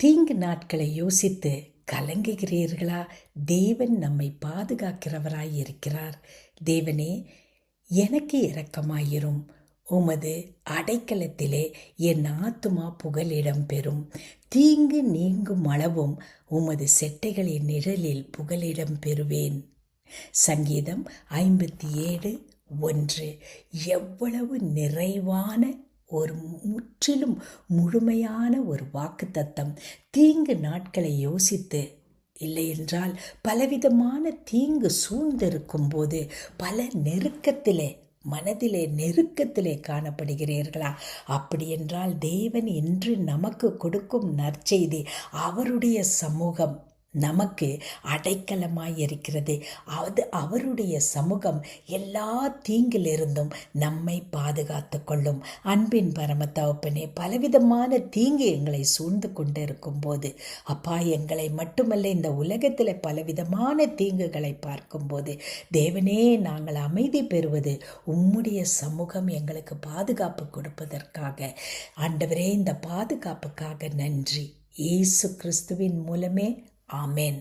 தீங்கு நாட்களை யோசித்து கலங்குகிறீர்களா? தேவன் நம்மை பாதுகாக்கிறவராய் இருக்கிறார். தேவனே எனக்கு இரக்கமாயிரும். உமது அடைக்கலத்திலே என் ஆத்துமா புகலிடம் பெறும். தீங்கு நீங்கும் அளவும் உமது செட்டைகளின் நிழலில் புகலிடம் பெறுவேன். சங்கீதம் ஐம்பத்தி ஏழு ஒன்று. எவ்வளவு நிறைவான ஒரு முற்றிலும் முழுமையான ஒரு வாக்குத்தத்தம். தீங்கு நாட்களை யோசித்து இல்லையென்றால் பலவிதமான தீங்கு சூழ்ந்திருக்கும் போது பல நெருக்கத்திலே மனதிலே நெருக்கத்திலே காணப்படுகிறீர்களா? அப்படியென்றால் தேவன் என்று நமக்கு கொடுக்கும் நற்செய்தி அவருடைய சமூகம். நமக்கு அடைக்கலமாய் இருக்கிறது அது அவருடைய சமூகம் எல்லா தீங்கிலிருந்தும் நம்மை பாதுகாத்து கொள்ளும் அன்பின் பரம தகப்பனே பலவிதமான தீங்கு எங்களை சூழ்ந்து கொண்டு இருக்கும்போது அப்பா எங்களை மட்டுமல்ல இந்த உலகத்தில் பலவிதமான தீங்குகளை பார்க்கும்போது தேவனே நாங்கள் அமைதி பெறுவது உம்முடைய சமூகம் எங்களுக்கு பாதுகாப்பு கொடுப்பதற்காக. ஆண்டவரே இந்த பாதுகாப்புக்காக நன்றி. இயேசு கிறிஸ்துவின் மூலமே ஆமென்